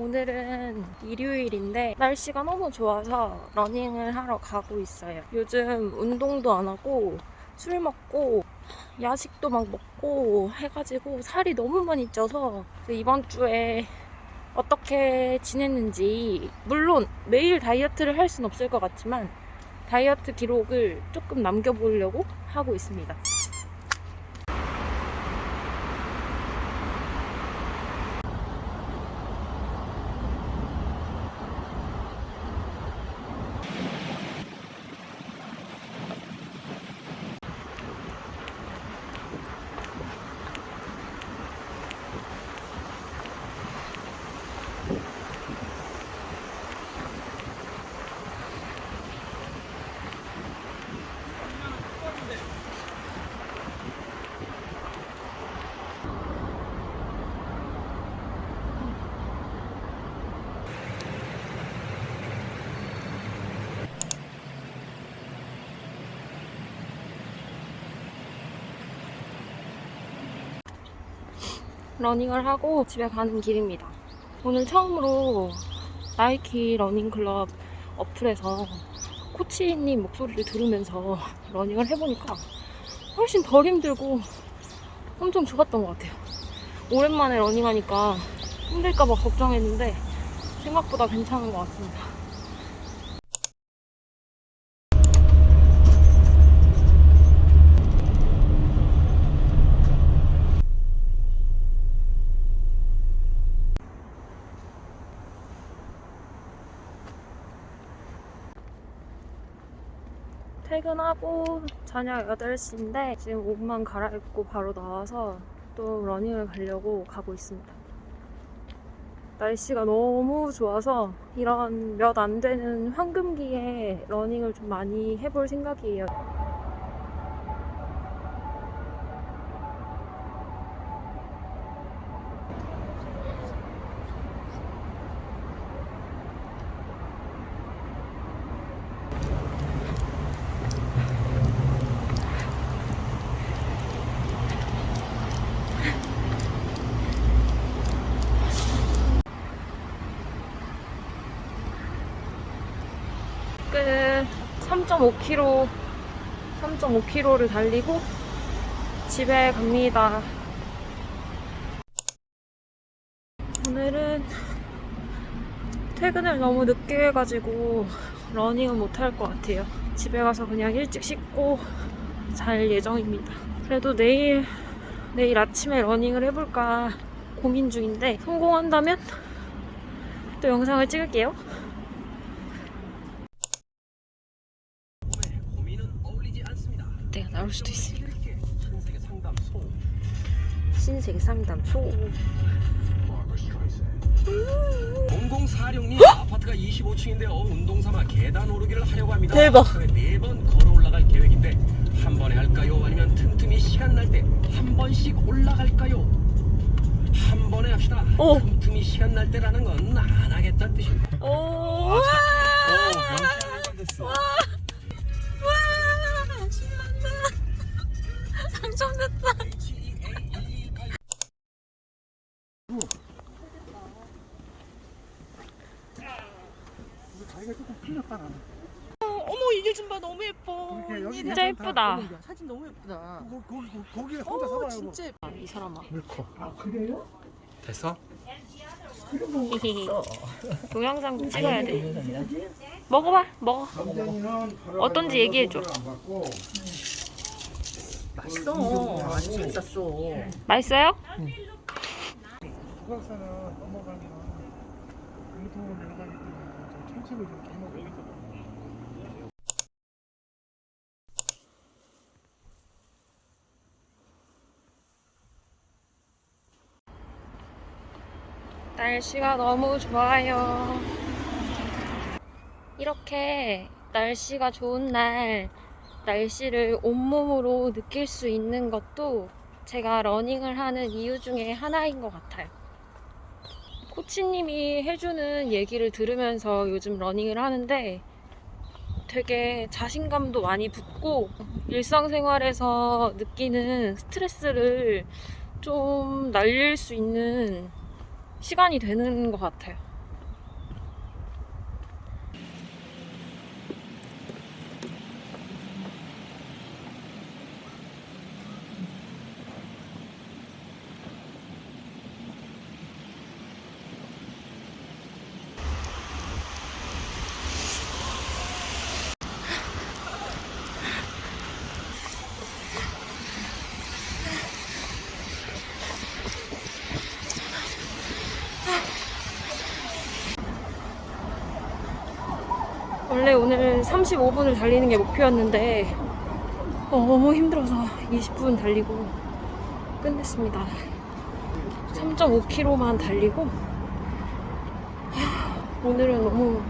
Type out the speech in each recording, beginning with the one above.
오늘은 일요일인데 날씨가 너무 좋아서 러닝을 하러 가고 있어요. 요즘 운동도 안 하고 술 먹고 야식도 막 먹고 해가지고 살이 너무 많이 쪄서 이번 주에 어떻게 지냈는지 물론 매일 다이어트를 할 순 없을 것 같지만 다이어트 기록을 조금 남겨보려고 하고 있습니다. 러닝을 하고 집에 가는 길입니다. 오늘 처음으로 나이키 러닝클럽 어플에서 코치님 목소리를 들으면서 러닝을 해보니까 훨씬 덜 힘들고 엄청 좋았던 것 같아요. 오랜만에 러닝하니까 힘들까봐 걱정했는데 생각보다 괜찮은 것 같습니다. 퇴근하고 저녁 8시인데 지금 옷만 갈아입고 바로 나와서 또 러닝을 가려고 가고 있습니다. 날씨가 너무 좋아서 이런 몇 안 되는 황금기에 러닝을 좀 많이 해볼 생각이에요. 끝 3.5km 3.5km를 달리고 집에 갑니다. 오늘은 퇴근을 너무 늦게 해가지고 러닝은 못할 것 같아요. 집에 가서 그냥 일찍 씻고 잘 예정입니다. 그래도 내일 내일 아침에 러닝을 해볼까 고민 중인데 성공한다면 또 영상을 찍을게요. 고민은 어울리지 않습니다. 내가 나올 수도 있으니까. 신세계 상담소. 신세계 상담소. 공공사령님 아파트가 25층인데요. 운동 삼아 계단 오르기를 하려고 합니다. 대박. 네번 걸어 올라갈 계획인데 한 번에 할까요? 아니면 틈틈이 시간 날 때 한 번씩 올라갈까요? 한 번에 합시다. 오. 틈틈이 시간 날 때라는 건 안 하겠다는 뜻입니다. 오. 어, 이게 좀 봐 너무 예뻐. 이렇게 여기 진짜 약간 다 예쁘다. 거야. 사진 너무 예쁘다. 거- 거기 거기 혼자 어 살아요. 진짜 예뻐. 이 사람아. 물커. 아 그래요? 됐어? 히히히. 동영상 찍어야 돼. 먹어봐. 먹어. 어떤지 얘기해줘. 맛있어. 아주 잘 쌌어. 맛있어요? 국악사는 넘어가면 유통으로 내려가기 때문에 좀 청첩을 이렇게 해놓 날씨가 너무 좋아요. 이렇게 날씨가 좋은 날 날씨를 온몸으로 느낄 수 있는 것도 제가 러닝을 하는 이유 중에 하나인 것 같아요. 코치님이 해주는 얘기를 들으면서 요즘 러닝을 하는데 되게 자신감도 많이 붙고 일상생활에서 느끼는 스트레스를 좀 날릴 수 있는 시간이 되는 것 같아요. 원래 오늘 35분을 달리는 게 목표였는데 너무 힘들어서 20분 달리고 끝냈습니다. 3.5km만 달리고 하, 오늘은 너무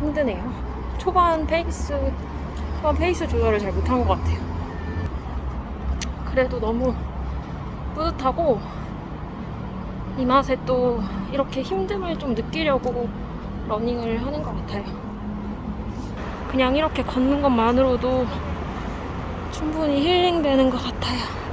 힘드네요. 초반 페이스 초반 페이스 조절을 잘 못한 것 같아요. 그래도 너무 뿌듯하고 이 맛에 또 이렇게 힘듦을 좀 느끼려고 러닝을 하는 것 같아요. 그냥 이렇게 걷는 것만으로도 충분히 힐링되는 것 같아요.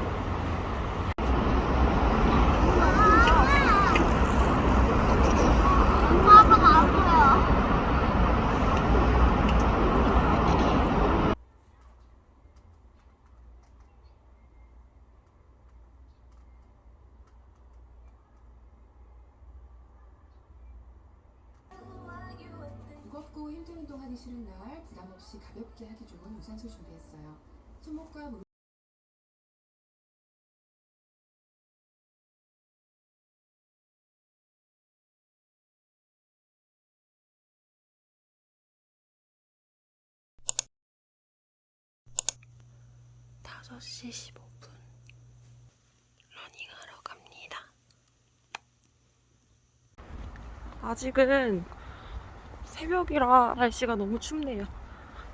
힘든 운동하기 싫은 날 부담 없이 가볍게 하기 좋은 유산소 준비했어요. 손목과 무릎 다섯 시 15분 러닝하러 갑니다. 아직은 새벽이라 날씨가 너무 춥네요.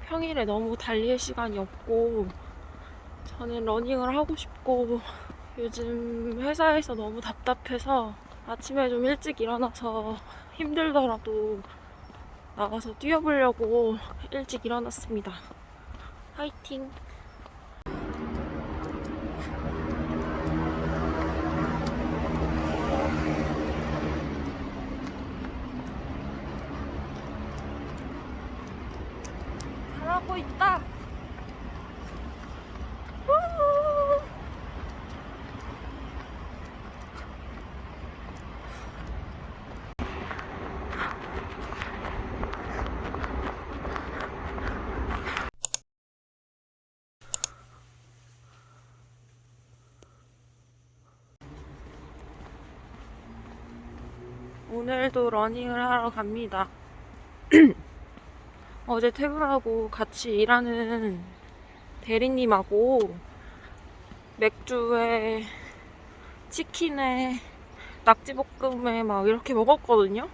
평일에 너무 달릴 시간이 없고 저는 러닝을 하고 싶고 요즘 회사에서 너무 답답해서 아침에 좀 일찍 일어나서 힘들더라도 나가서 뛰어보려고 일찍 일어났습니다. 화이팅! 오늘도 러닝을 하러 갑니다. 어제 퇴근하고 같이 일하는 대리님하고 맥주에 치킨에 낙지볶음에 막 이렇게 먹었거든요.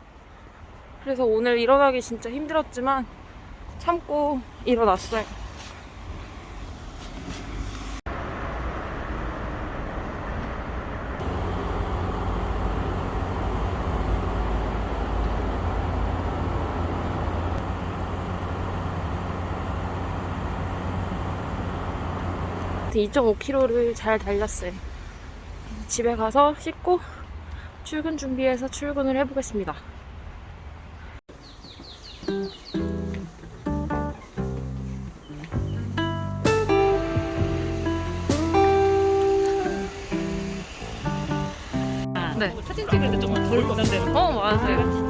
그래서 오늘 일어나기 진짜 힘들었지만 참고 일어났어요. 네, 2.5km를 잘 달렸어요. 집에 가서 씻고 출근 준비해서 출근을 해보겠습니다. 네. 사진 찍을 때 조금 덜 부담돼요. 어, 맞아요.